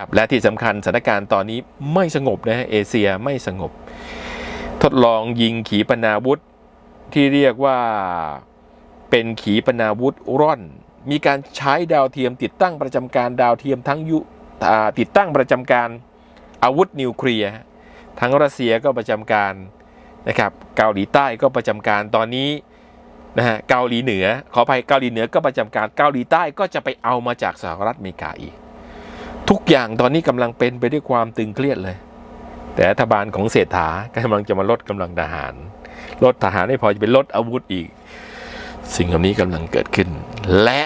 ครับและที่สำคัญสถานการณ์ตอนนี้ไม่สงบนะฮะเอเชียไม่สงบ ทดลองยิงขีปนาวุธที่เรียกว่าเป็นขีปนาวุธร่อน มีการใช้ดาวเทียมติดตั้งประจำการดาวเทียมทั้งยุอ่าติดตั้งประจำการอาวุธนิวเคลียร์ทั้งรัสเซียก็ประจำการนะครับเกาหลีใต้ก็ประจำการตอนนี้นะฮะเกาหลีเหนือขออภัยเกาหลีเหนือก็ประจำการเกาหลีใต้ก็จะไปเอามาจากสหรัฐอเมริกาอีก ทุกอย่างตอนนี้กำลังเป็นไปด้วยความตึงเครียดเลย แต่รัฐบาลของเศรษฐากำลังจะมาลดกำลังทหาร ลดทหารไม่พอจะไปลดอาวุธอีก สิ่งเหล่านี้กำลังเกิดขึ้น และ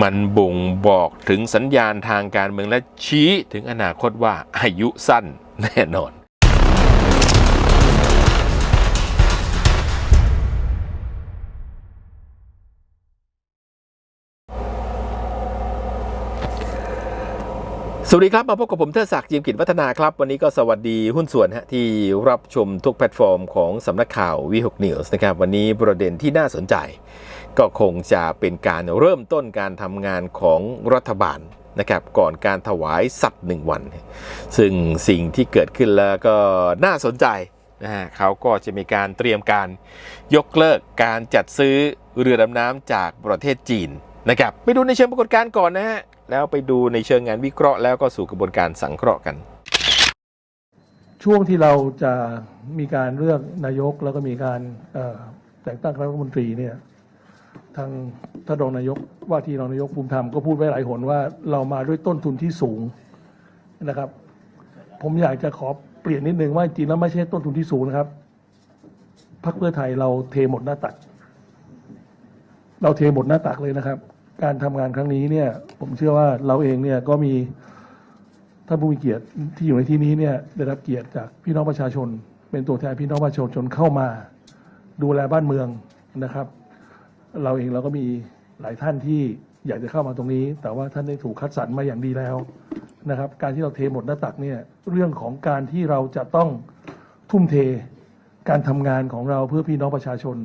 มันบ่งบอกถึงสัญญาณทางการเมืองและชี้ถึงอนาคตว่าอายุสั้นแน่นอน สวัสดีครับ มาพบกับผมเทิดศักดิ์จิมกิจวัฒนาครับ วันนี้ก็สวัสดีหุ้นส่วนฮะที่รับชมทุกแพลตฟอร์มของสำนักข่าววีหกนิวส์นะครับ วันนี้ประเด็นที่น่าสนใจ ก็คงจะเป็นการเริ่มต้นการทำงานของรัฐบาลนะครับก่อนการถวายสัตว์หนึ่งวัน ซึ่งสิ่งที่เกิดขึ้นแล้วก็น่าสนใจนะฮะเขาก็จะมีการเตรียมการยกเลิกการจัดซื้อเรือดำน้ำจากประเทศจีนนะครับไปดูในเชิงปรากฏการณ์ก่อนนะฮะ แล้วไปดูในเชิงงานวิเคราะห์แล้วก็สู่กระบวนการสังเคราะห์กัน ช่วงที่เราจะมีการเลือกนายกแล้วก็มีการแต่งตั้งคณะรัฐมนตรีเนี่ยทางท่านรองนายกว่าที่รองนายกภูมิธรรมก็พูดไว้หลายหนว่าเรามาด้วยต้นทุนที่สูงนะครับ ผมอยากจะขอเปลี่ยนนิดนึงว่าจริงแล้วไม่ใช่ต้นทุนที่สูงนะครับพรรคเพื่อไทยเราเทหมดหน้าตัก เราเทหมดหน้าตักเลยนะครับ การทำงานครั้งนี้เนี่ย ผมเชื่อว่าเราเองเนี่ยก็มีท่านผู้มีเกียรติที่อยู่ในที่นี้เนี่ยได้รับเกียรติจากพี่น้องประชาชน เป็นตัวแทนพี่น้องประชาชนเข้ามา ดูแลบ้านเมืองนะครับ เราเองเราก็มีหลายท่านที่อยากจะเข้ามาตรงนี้ แต่ว่าท่านได้ถูกคัดสรรมาอย่างดีแล้วนะครับ การที่เราเทหมดหน้าตักเนี่ยเรื่องของการที่เราจะต้องทุ่มเทการทำงานของเราเพื่อพี่น้องประชาชน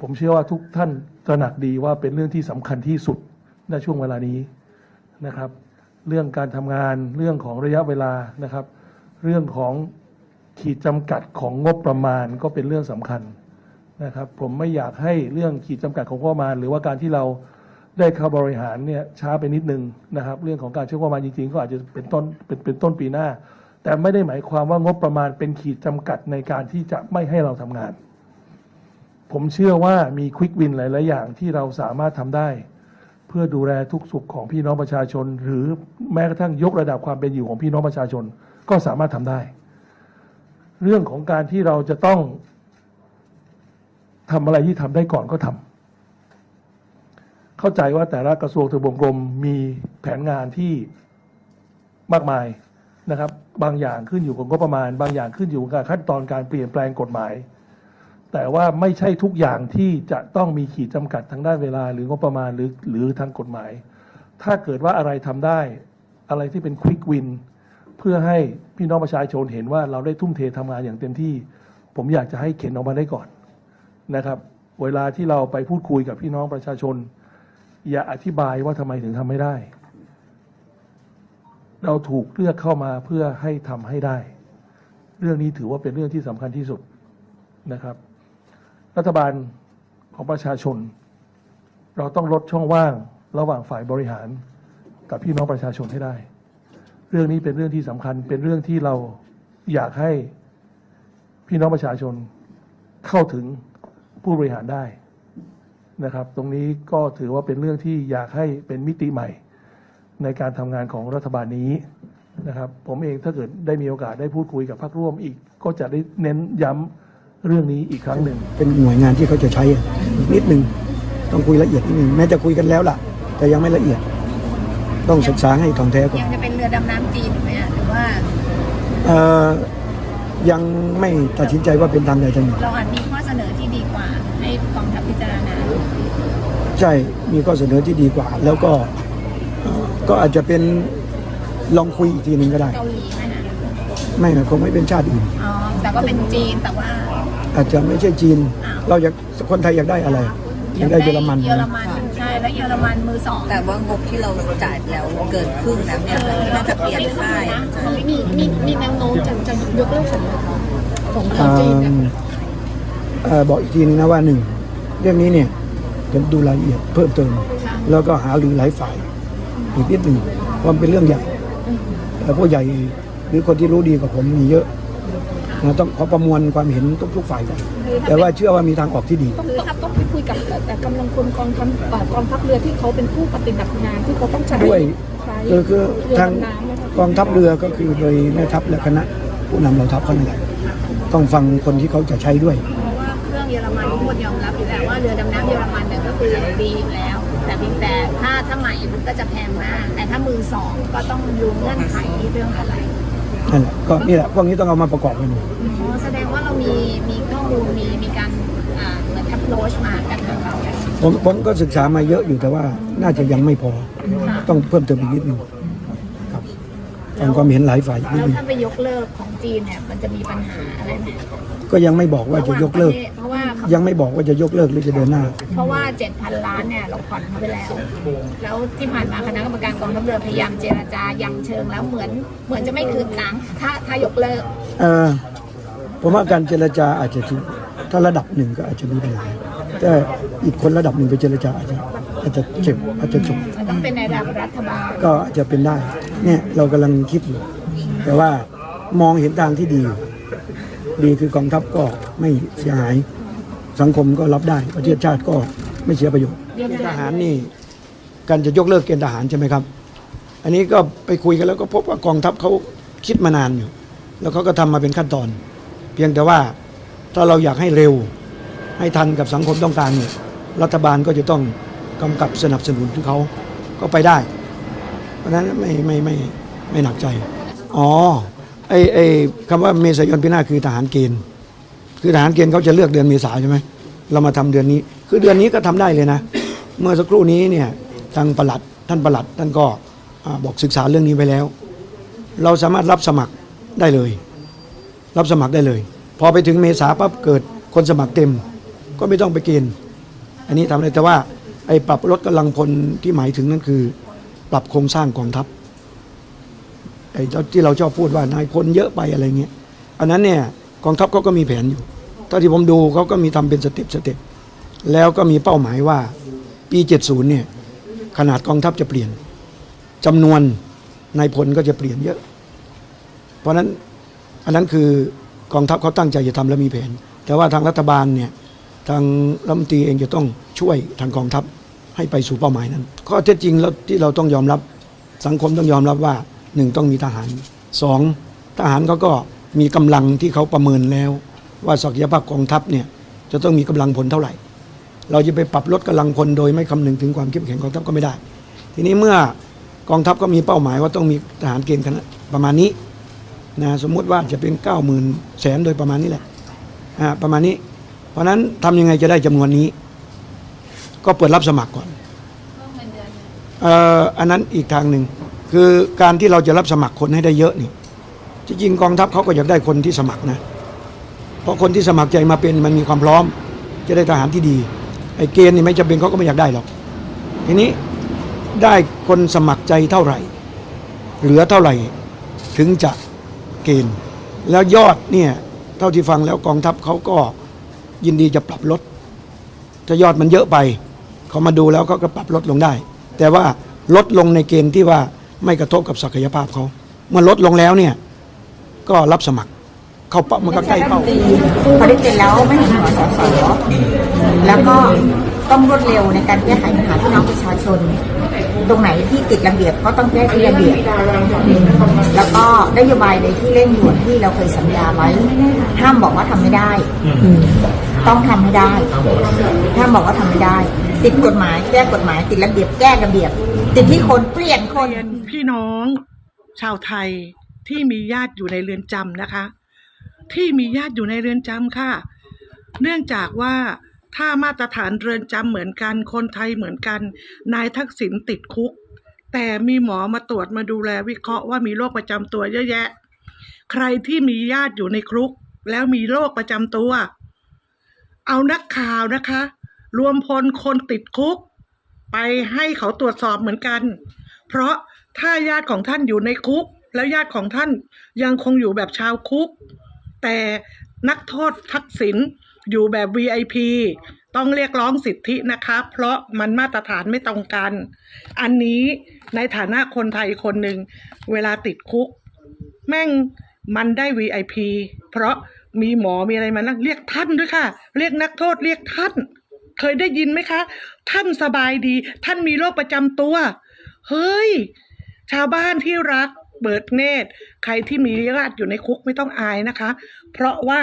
ผมเชื่อว่าทุกท่าน ตระหนักดีว่าเป็นเรื่องที่สำคัญที่สุดในช่วงเวลานี้นะครับ เรื่องการทำงานเรื่องของระยะเวลานะครับ เรื่องของขีดจำกัดของงบประมาณก็เป็นเรื่องสำคัญนะครับ ผมไม่อยากให้เรื่องขีดจำกัดของงบประมาณ หรือว่าการที่เราได้เข้าบริหารเนี่ยช้าไปนิดนึงนะครับ เรื่องของการใช้งบประมาณจริงๆ ก็อาจจะเป็นต้นเป็นเป็นต้นปีหน้า แต่ไม่ได้หมายความว่างบประมาณเป็นขีดจำกัดในการที่จะไม่ให้เราทำงาน ผมเชื่อว่ามีควิกวินหลาย ๆ อย่างที่เราสามารถทำได้ เพื่อดูแลทุกสุขของพี่น้องประชาชน หรือแม้กระทั่งยกระดับความเป็นอยู่ของพี่น้องประชาชนก็สามารถทำได้ เรื่องของการที่เราจะต้องทำอะไรที่ทำได้ก่อนก็ทำเข้าใจว่าแต่ละกระทรวงทบวงกรมมีแผนงานที่มากมายนะครับ บางอย่างขึ้นอยู่กับงบประมาณ บางอย่างขึ้นอยู่กับขั้นตอนการเปลี่ยนแปลงกฎหมาย แต่ว่าไม่ใช่ทุกอย่างที่จะต้องมีขีดจำกัดทางด้านเวลา หรืองบประมาณหรือหรือทางกฎหมาย ถ้าเกิดว่าอะไรทำได้ อะไรที่เป็นควิกวินเพื่อให้พี่น้องประชาชนเห็นว่าเราได้ทุ่มเททำงานอย่างเต็มที่ ผมอยากจะให้เข็นออกมาได้ก่อนนะครับ เวลาที่เราไปพูดคุยกับพี่น้องประชาชน อย่าอธิบายว่าทำไมถึงทำไม่ได้ เราถูกเลือกเข้ามาเพื่อให้ทำให้ได้ เรื่องนี้ถือว่าเป็นเรื่องที่สำคัญที่สุดนะครับ รัฐบาลของประชาชน เราต้องลดช่องว่างระหว่างฝ่ายบริหารกับพี่น้องประชาชนให้ได้ เรื่องนี้เป็นเรื่องที่สำคัญ เป็นเรื่องที่เราอยากให้พี่น้องประชาชนเข้าถึงผู้บริหารได้นะครับ ตรงนี้ก็ถือว่าเป็นเรื่องที่อยากให้เป็นมิติใหม่ ในการทำงานของรัฐบาลนี้นะครับ ผมเองถ้าเกิดได้มีโอกาสได้พูดคุยกับพรรคร่วมอีก ก็จะได้เน้นย้ำ เรื่องนี้อีกครั้งหนึ่ง เป็นหน่วยงานที่เขาจะใช้อะอีกนิดนึงต้องคุยละเอียดนิดนึงแม้จะคุยกันแล้วล่ะ แต่ยังไม่ละเอียด ต้องศึกษาให้ถ่องแท้ก่อนยังจะเป็นเรือดำน้ำจีนอยู่ไหมอะหรือว่าเอ่อยังไม่ตัดสินใจว่าเป็นทางใดทางหนึ่งเราอาจมีข้อเสนอที่ดีกว่า ให้กองทัพพิจารณาใช่มีข้อเสนอที่ดีกว่า แล้วก็เอ่อก็อาจจะเป็นลองคุยอีกทีหนึ่งก็ได้เกาหลีไหมนะไม่นะคงไม่เป็นชาติอื่นอ๋อแต่ก็เป็นจีนแต่ว่า อาจจะไม่ใช่จีน เราอยากคนไทยอยากได้อะไรอยากได้เยอรมันเยอรมันใช่แล้วเยอรมันมือสองแต่ว่างบที่เราจ่ายไปแล้วเกินครึ่งแล้วเนี่ยน่าจะเปลี่ยนค่ายจะมีมีมีแนวโน้มจะจะยกเลิกสัญญาของเอิ่จีนเนี่ยมเอ่อบอกอีกทีนึงนะว่าหนึ่งเรื่องนี้เนี่ยจะดูรายละเอียดเพิ่มเติม แล้วก็หารือหลายฝ่ายอีกนิดหนึ่งเพราะมันเป็นเรื่องใหญ่แต่ผู้ใหญ่หรือคนที่รู้ดีกว่าผมมีเยอะ นะต้องขอประมวลความเห็นทุกๆฝ่ายก่อนแต่ว่าเชื่อว่ามีทางออกที่ดี ต้องต้องต้องไปคุยกับแต่กำลังพลกองทัพเอ่อกองทัพเรือที่เขาเป็นผู้ปฏิบัติงานที่เขาต้องใช้ด้วยใช้คือคือเรือทางดำน้ำนะคะกองทัพเรือก็คือโดยแม่ทัพและคณะผู้นำเหล่าทัพเขานั่นแหละต้องฟังคนที่เขาจะใช้ด้วย เพราะว่าเครื่องเยอรมันพูดยอมรับอยู่แล้วว่าเรือดำน้ำเยอรมันเนี่ยก็คือดีอยู่แล้ว แต่เพียงแต่ถ้าถ้าใหม่มันก็จะแพงมาก แต่ถ้ามือสองก็ต้องดูเงื่อนไขเรื่องอะไร นั่นแหละก็นี่แหละพวกนี้ต้องเอามาประกอบกันอ๋อแสดงว่าเรามีมีข้อมูลมีมีการอ่าเหมือนทัพโรชมากันทางเราผมผมก็ศึกษามาเยอะอยู่แต่ว่าน่าจะยังไม่พอต้องเพิ่มเติมอีกนิดนึงครับฟังความเห็นหลายฝ่ายอีกนิแล้ดวนึงถ้าไปยกเลิกของจีนเนี่ยมันจะมีปัญหาอะไรไหมก็ยังไม่บอกว่าจะยกเลิก เพราะว่า ยังไม่บอกว่าจะยกเลิกหรือจะเดินหน้า เพราะว่าเจ็ดพันล้านเนี่ยเราผ่อนเขาไปแล้ว แล้วที่ผ่านมาคณะกรรมการกองทัพเรือพยายามเจรจายังเชิงแล้วเหมือนเหมือนจะไม่คืนตังค์ถ้าถ้ายกเลิกเออผมว่าการเจรจาอาจจะถ้าระดับหนึ่งก็อาจจะมีปัญหาแต่อีกคนระดับหนึ่งไปเจรจาอาจจะอาจจะเจ็บอาจจะจบมันต้องเป็นในระดับรัฐบาลก็อาจจะเป็นได้ เนี่ยเรากำลังคิดอยู่แต่ว่ามองเห็นทางที่ดี ดีคือกองทัพก็ไม่เสียหาย สังคมก็รับได้ประเทศชาติก็ไม่เสียประโยชน์ทหารนี่การจะยกเลิกเกณฑ์ทหารใช่ไหมครับ อันนี้ก็ไปคุยกันแล้วก็พบว่ากองทัพเขาคิดมานานอยู่ แล้วเขาก็ทำมาเป็นขั้นตอน เพียงแต่ว่าถ้าเราอยากให้เร็ว ให้ทันกับสังคมต้องการเนี่ยรัฐบาลก็จะต้องกำกับสนับสนุนที่เขาก็ไปได้ เพราะฉะนั้นไม่ไม่ไม่ไม่หนักใจ อ๋อไอไอคำว่าเมษายนปีหน้าคือทหารเกณฑ์ คือทหารเกณฑ์เขาจะเลือกเดือนเมษาใช่ไหมเรามาทำเดือนนี้ คือเดือนนี้ก็ทำได้เลยนะ เมื่อสักครู่นี้เนี่ยทางประหลัดท่านประหลัดท่านก็บอกศึกษาเรื่องนี้ไปแล้ว เราสามารถรับสมัครได้เลย รับสมัครได้เลย พอไปถึงเมษาปั๊บเกิดคนสมัครเต็ม ก็ไม่ต้องไปเกณฑ์อันนี้ทำได้แต่ว่าไอ้ปรับลดกำลังพลที่หมายถึงนั่นคือ ปรับโครงสร้างกองทัพไอ้ที่เราชอบพูดว่านายพลเยอะไปอะไรเงี้ยอันนั้นเนี่ย กองทัพเขาก็มีแผนอยู่เท่าที่ผมดูเขาก็มีทำเป็นสเต็ปสเต็ปแล้วก็มีเป้าหมายว่าปี 70 เนี่ย ขนาดกองทัพจะเปลี่ยนจำนวนนายพลก็จะเปลี่ยนเยอะ เพราะฉะนั้นอันนั้นคือกองทัพเขาตั้งใจจะทำและมีแผน แต่ว่าทางรัฐบาลเนี่ย ทางรัฐมนตรีเองจะต้องช่วยทางกองทัพให้ไปสู่เป้าหมายนั้น ข้อเท็จจริงแล้วที่เราต้องยอมรับ สังคมต้องยอมรับว่าหนึ่งต้องมีทหารสองทหารเขาก็ มีกำลังที่เขาประเมินแล้ว ว่าศักยภาพกองทัพเนี่ยจะต้องมีกำลังพลเท่าไหร่ เราจะไปปรับลดกำลังพลโดยไม่คำนึงถึงความเข้มแข็งกองทัพก็ไม่ได้ ทีนี้เมื่อกองทัพก็มีเป้าหมายว่าต้องมีทหารเกณฑ์คณะประมาณนี้นะสมมุติว่าจะเป็น9ก้าหมื่นแสนโดยประมาณนี้แหละอ่าประมาณนี้ เพราะฉะนั้นทำยังไงจะได้จำนวนนี้ ก็เปิดรับสมัครก่อนเอ่ออันนั้นอีกทางหนึ่งคือการที่เราจะรับสมัครคนให้ได้เยอะนี่ ที่จริงกองทัพเขาก็อยากได้คนที่สมัครนะ เพราะคนที่สมัครใจมาเป็นมันมีความพร้อม จะได้ทหารที่ดี ไอ้เกณฑ์นี่ไม่จำเป็นเขาก็ไม่อยากได้หรอก ทีนี้ได้คนสมัครใจเท่าไหร่ เหลือเท่าไหร่ ถึงจะเกณฑ์ แล้วยอดเนี่ยเท่าที่ฟังแล้วกองทัพเขาก็ยินดีจะปรับลดถ้ายอดมันเยอะไปเขามาดูแล้วเขาก็ปรับลดลงได้ แต่ว่าลดลงในเกณฑ์ที่ว่าไม่กระทบกับศักยภาพเขาเมื่อลดลงแล้วเนี่ย ก็รับสมัคร เข้าเป้ามันก็ใกล้เป้า พอได้เป็นแล้วไม่เห็นหัวสอสอแล้วก็ต้องรวดเร็วในการแก้ไขปัญหาพี่น้องประชาชน ตรงไหนที่ติดระเบียบก็ต้องแก้ที่ระเบียบ แล้วก็นโยบายในที่เร่งด่วนที่เราเคยสัญญาไว้ ห้ามบอกว่าทำไม่ได้ ต้องทำให้ได้ ห้ามบอกว่าทำไม่ได้ ติดกฎหมายแก้กฎหมาย ติดระเบียบแก้ระเบียบ ติดที่คนเปลี่ยนคน เรียนพี่น้อง ชาวไทย ที่มีญาติอยู่ในเรือนจำนะคะ ที่มีญาติอยู่ในเรือนจำค่ะ เนื่องจากว่าถ้ามาตรฐานเรือนจำเหมือนกัน คนไทยเหมือนกัน นายทักษิณติดคุก แต่มีหมอมาตรวจมาดูแลวิเคราะห์ว่ามีโรคประจำตัวเยอะแยะ ใครที่มีญาติอยู่ในคุก แล้วมีโรคประจำตัว เอานักข่าวนะคะ รวมพลคนติดคุก ไปให้เขาตรวจสอบเหมือนกัน เพราะถ้าญาติของท่านอยู่ในคุก แล้วญาติของท่านยังคงอยู่แบบชาวคุก แต่นักโทษทักษิณอยู่แบบ VIP ต้องเรียกร้องสิทธินะคะ เพราะมันมาตรฐานไม่ตรงกัน อันนี้ในฐานะคนไทยคนหนึ่งเวลาติดคุก แม่งมันได้ VIP เพราะมีหมอมีอะไรมานั่งเรียกท่านด้วยค่ะ เรียกนักโทษเรียกท่าน เคยได้ยินไหมคะ ท่านสบายดี ท่านมีโรคประจำตัว เฮ้ย ชาวบ้านที่รัก เบิดเนตร ใครที่มีญาติอยู่ในคุกไม่ต้องอายนะคะ เพราะว่า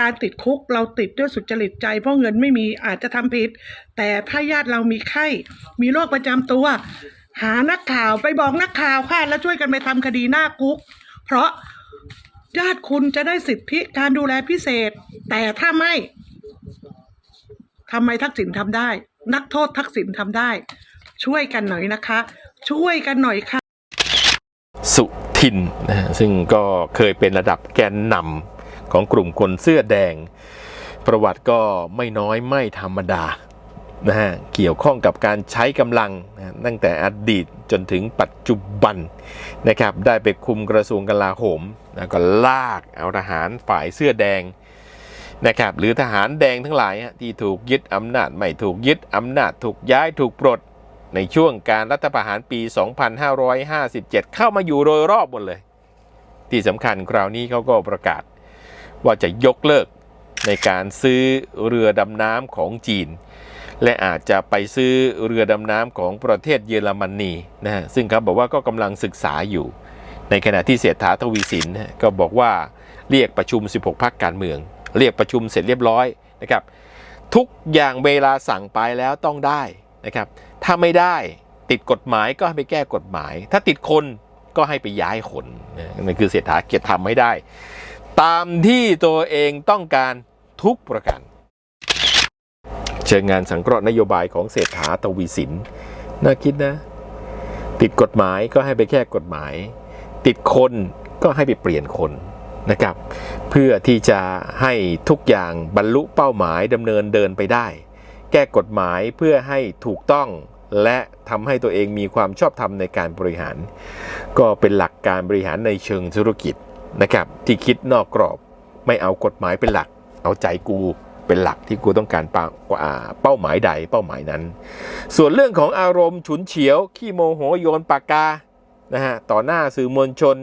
การติดคุกเราติดด้วยสุจริตใจ เพราะเงินไม่มีอาจจะทำผิด แต่ถ้าญาติเรามีไข้ มีโรคประจำตัว หานักข่าวไปบอกนักข่าวค่ะแล้วช่วยกันไปทำคดีหน้าคุก เพราะญาติคุณจะได้สิทธิการดูแลพิเศษ แต่ถ้าไม่ทำไมทักษิณทำได้ นักโทษทักษิณทำได้ ช่วยกันหน่อยนะคะ ช่วยกันหน่อยค่ะ สุทินนะฮะซึ่งก็เคยเป็นระดับแกนนำของกลุ่มคนเสื้อแดง ประวัติก็ไม่น้อยไม่ธรรมดานะฮะเกี่ยวข้องกับการใช้กำลังนะตั้งแต่อดีตจนถึงปัจจุบันนะครับได้ไปคุมกระทรวงกลาโหมแล้วก็ลากเอาทหารฝ่ายเสื้อแดงนะครับหรือทหารแดงทั้งหลายที่ถูกยึดอำนาจ ไม่ถูกยึดอำนาจถูกย้ายถูกปลด ในช่วงการรัฐประหารปี 2557 เข้ามาอยู่โดยรอบหมดเลย ที่สำคัญคราวนี้เขาก็ประกาศ ว่าจะยกเลิกในการซื้อเรือดำน้ำของจีน และอาจจะไปซื้อเรือดำน้ำของประเทศเยอรมนีนะฮะซึ่งเขาบอกว่าก็กำลังศึกษาอยู่ ในขณะที่เศรษฐาทวีสินก็บอกว่าเรียกประชุม 16พักการเมือง เรียกประชุมเสร็จเรียบร้อยนะครับ ทุกอย่างเวลาสั่งไปแล้วต้องได้นะครับ ถ้าไม่ได้ติดกฎหมายก็ให้ไปแก้กฎหมาย ถ้าติดคนก็ให้ไปย้ายคนนั่นคือเศรษฐาเกียรติทำไม่ได้ ตามที่ตัวเองต้องการทุกประการเชิงงานสังเคราะห์นโยบายของเศรษฐาทวีสินน่าคิดนะ ติดกฎหมายก็ให้ไปแก้กฎหมาย ติดคนก็ให้ไปเปลี่ยนคนนะครับ เพื่อที่จะให้ทุกอย่างบรรลุเป้าหมายดำเนินเดินไปได้ แก้กฎหมายเพื่อให้ถูกต้องและทำให้ตัวเองมีความชอบธรรมในการบริหาร ก็เป็นหลักการบริหารในเชิงธุรกิจนะครับ ที่คิดนอกกรอบไม่เอากฎหมายเป็นหลัก เอาใจกูเป็นหลักที่กูต้องการเป้ากว่าเป้าหมายใดเป้าหมายนั้น ส่วนเรื่องของอารมณ์ฉุนเฉียว ขี้โมโหโยนปากกานะฮะต่อหน้าสื่อมวลชน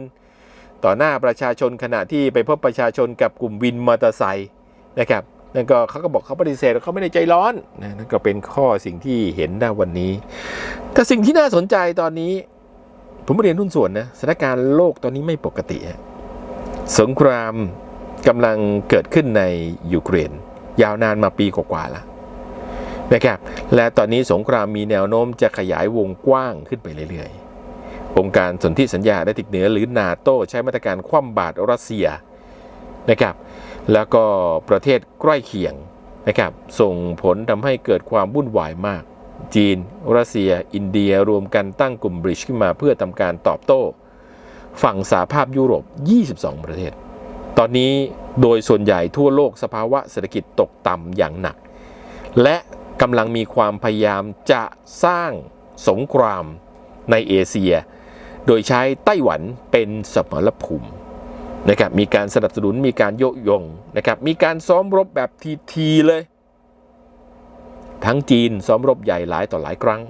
ต่อหน้าประชาชนขณะที่ไปพบประชาชนกับกลุ่มวินมอเตอร์ไซค์นะครับ นั่นก็เขาก็บอกเขาปฏิเสธเขาไม่ได้ใจร้อนนะนั่นก็เป็นข้อสิ่งที่เห็นได้วันนี้ แต่สิ่งที่น่าสนใจตอนนี้ ผมเรียนหุ้นส่วนนะสถานการณ์โลกตอนนี้ไม่ปกติ สงครามกำลังเกิดขึ้นในยูเครน ยาวนานมาปีกว่าๆแล้วนะครับและตอนนี้สงครามมีแนวโน้มจะขยายวงกว้างขึ้นไปเรื่อยๆ องค์การสนธิสัญญาได้ติกเหนือหรือนาโตใช้มาตรการคว่ำบาตรรัสเซียนะครับ แล้วก็ประเทศใกล้เคียงนะครับ ส่งผลทำให้เกิดความวุ่นวายมาก จีน รัสเซีย อินเดียรวมกันตั้งกลุ่มบริชขึ้นมาเพื่อทำการตอบโต้ ฝั่งสหภาพยุโรป 22 ประเทศ ตอนนี้โดยส่วนใหญ่ทั่วโลกสภาวะเศรษฐกิจตกต่ำอย่างหนัก และกำลังมีความพยายามจะสร้างสงครามในเอเชีย โดยใช้ไต้หวันเป็นสมรภูมิ นะครับมีการสนับสนุนมีการโยกยงนะครับมีการซ้อมรบแบบทีๆเลย ทั้งจีนซ้อมรบใหญ่หลายต่อหลายครั้ง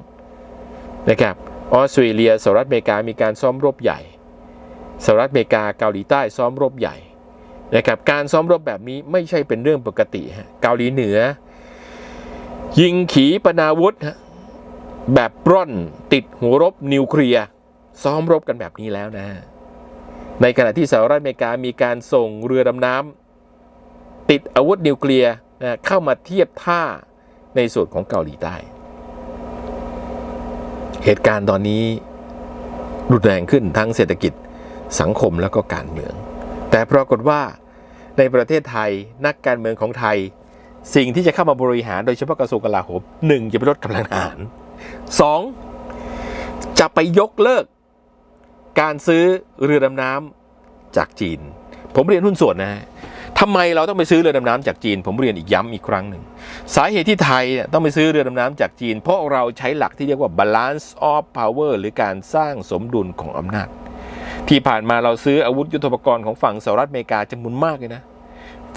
นะครับออสเตรเลียสหรัฐอเมริกามีการซ้อมรบใหญ่สหรัฐอเมริกาเกาหลีใต้ซ้อมรบใหญ่นะครับการซ้อมรบแบบนี้ไม่ใช่เป็นเรื่องปกติฮะเกาหลีเหนือ ยิงขีปนาวุธฮะแบบปล้นติดหัวรบนิวเคลียร์ซ้อมรบกันแบบนี้แล้วนะฮะ ในขณะที่สหรัฐอเมริกามีการส่งเรือดำน้ำติดอาวุธนิวเคลียร์นะเข้ามาเทียบท่าในส่วนของเกาหลีใต้ เหตุการณ์ตอนนี้รุนแรงขึ้นทั้งเศรษฐกิจสังคมแล้วก็การเมือง แต่ปรากฏว่าในประเทศไทยนักการเมืองของไทย สิ่งที่จะเข้ามาบริหารโดยเฉพาะกระทรวงกลาโหมหนึ่งจะไปลดกำลังทหารสองจะไปยกเลิก การซื้อเรือดำน้ำจากจีน ผมเรียนหุ้นส่วนนะฮะทำไมเราต้องไปซื้อเรือดำน้ำจากจีน ผมเรียนอีกย้ำอีกครั้งหนึ่ง สาเหตุที่ไทยต้องไปซื้อเรือดำน้ำจากจีน เพราะเราใช้หลักที่เรียกว่า balance of power หรือการสร้างสมดุลของอำนาจ ที่ผ่านมาเราซื้ออาวุธยุทโธปกรณ์ของฝั่งสหรัฐอเมริกาจำนวนมากเลยนะ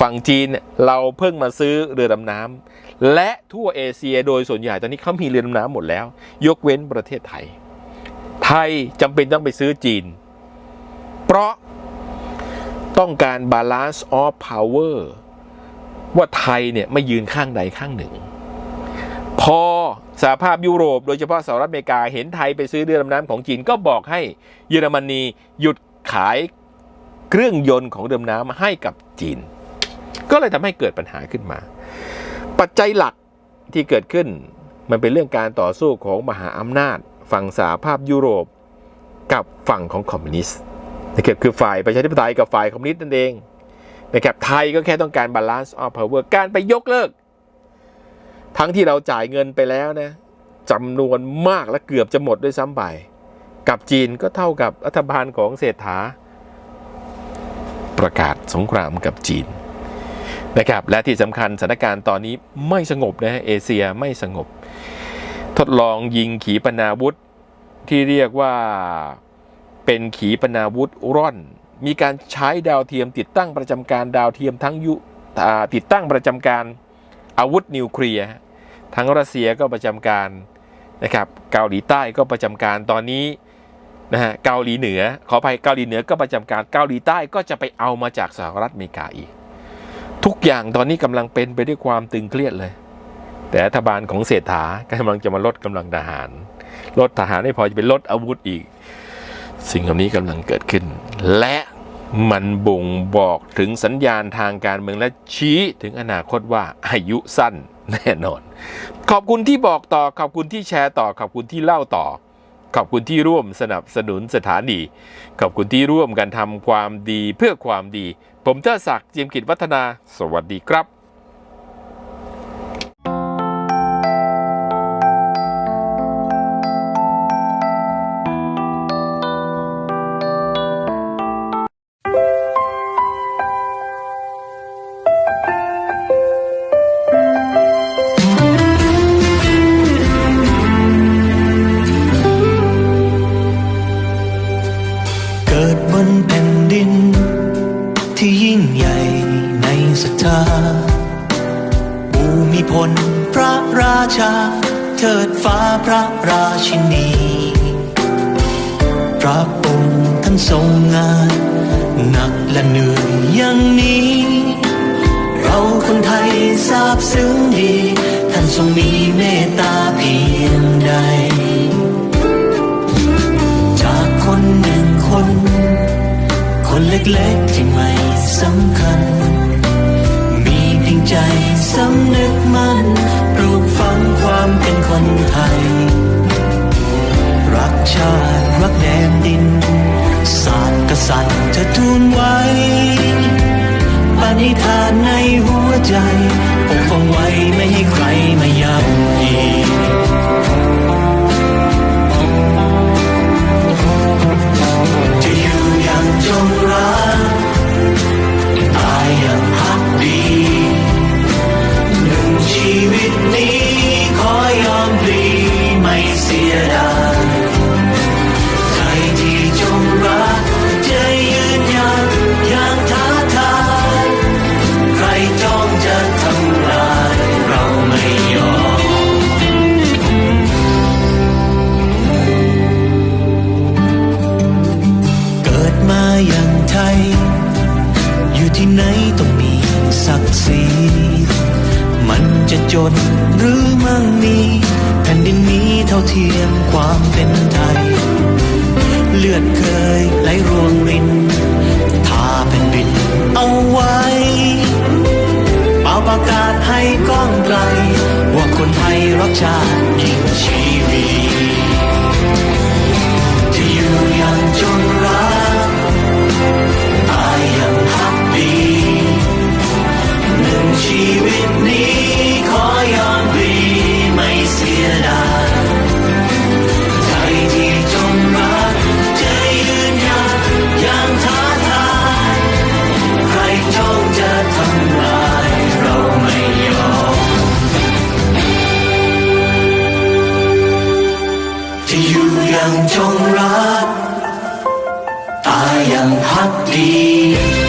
ฝั่งจีนเราเพิ่งมาซื้อเรือดำน้ำและทั่วเอเชียโดยส่วนใหญ่ตอนนี้เขามีเรือดำน้ำหมดแล้ว ยกเว้นประเทศไทย ทยจำเป็นต้องไปซื้อจีน เพราะต้องการ balance of power ว่าไทยเนี่ยไม่ยืนข้างใดข้างหนึ่ง พอสหภาพยุโรป โดยเฉพาะสหรัฐอเมริกาเห็นไทยไปซื้อเรือดำน้ำของจีนก็บอกให้เยอรมนีหยุดขายเครื่องยนต์ของเรือดำน้ำให้กับจีน ก็เลยทำให้เกิดปัญหาขึ้นมา ปัจจัยหลักที่เกิดขึ้นมันเป็นเรื่องการต่อสู้ของมหาอำนาจ ฝั่งสหภาพยุโรป กับฝั่งของคอมมิวนิสต์นะครับคือฝ่ายประชาธิปไตยกับฝ่ายคอมมิวนิสต์นั่นเองนะครับไทยก็แค่ต้องการ balance of power การไปยกเลิก ทั้งที่เราจ่ายเงินไปแล้วนะจำนวนมากและเกือบจะหมดด้วยซ้ำไป กับจีนก็เท่ากับรัฐบาลของเศรษฐา ประกาศสงครามกับจีนนะครับและที่สำคัญสถานการณ์ตอนนี้ไม่สงบนะฮะเอเชียไม่สงบ ทดลองยิงขีปนาวุธ ที่เรียกว่าเป็นขีปนาวุธร่อน มีการใช้ดาวเทียมติดตั้งประจำการดาวเทียมทั้งยุติดตั้งประจำการอาวุธนิวเคลียร์ทั้งรัสเซียก็ประจำการนะครับเกาหลีใต้ก็ประจำการตอนนี้นะฮะเกาหลีเหนือขออภัยเกาหลีเหนือก็ประจำการเกาหลีใต้ก็จะไปเอามาจากสหรัฐอเมริกาอีก ทุกอย่างตอนนี้กำลังเป็นไปด้วยความตึงเครียดเลย แต่รัฐบาลของเศรษฐากำลังจะมาลดกำลังทหาร ลดทหารไม่พอจะไปลดอาวุธอีก สิ่งเหล่านี้กำลังเกิดขึ้น และมันบ่งบอกถึงสัญญาณทางการเมืองและชี้ถึงอนาคตว่าอายุสั้นแน่นอน ขอบคุณที่บอกต่อ ขอบคุณที่แชร์ต่อ ขอบคุณที่เล่าต่อ ขอบคุณที่ร่วมสนับสนุนสถานี ขอบคุณที่ร่วมกันทำความดีเพื่อความดี ผมเทิดศักดิ์เจียมกิจวัฒนา สวัสดีครับ ถึงดี ท่านทรงมีเมตตาเพียงใด จากคนหนึ่งคน คนเล็กๆที่ไม่สำคัญ มีเพียงใจสำนึกมั่นปลูกฝังความเป็นคนไทย รักชาติ รักแดนดิน ศาสตร์กษัตริย์จะทูลไว้ นิทานในหัวใจปกป้องไว้ไม่ให้ใครมาย่ำยี เคยไหลรวงรินทาแผ่นดินเอาไว้เป่าประกาศให้ก้องไกล ว่าคนไทยรักชาติยิ่งชีวีจะอยู่อย่างจนรักตายอย่างพักดีหนึ่งชีวิตนี้ 两中人，太阳好地。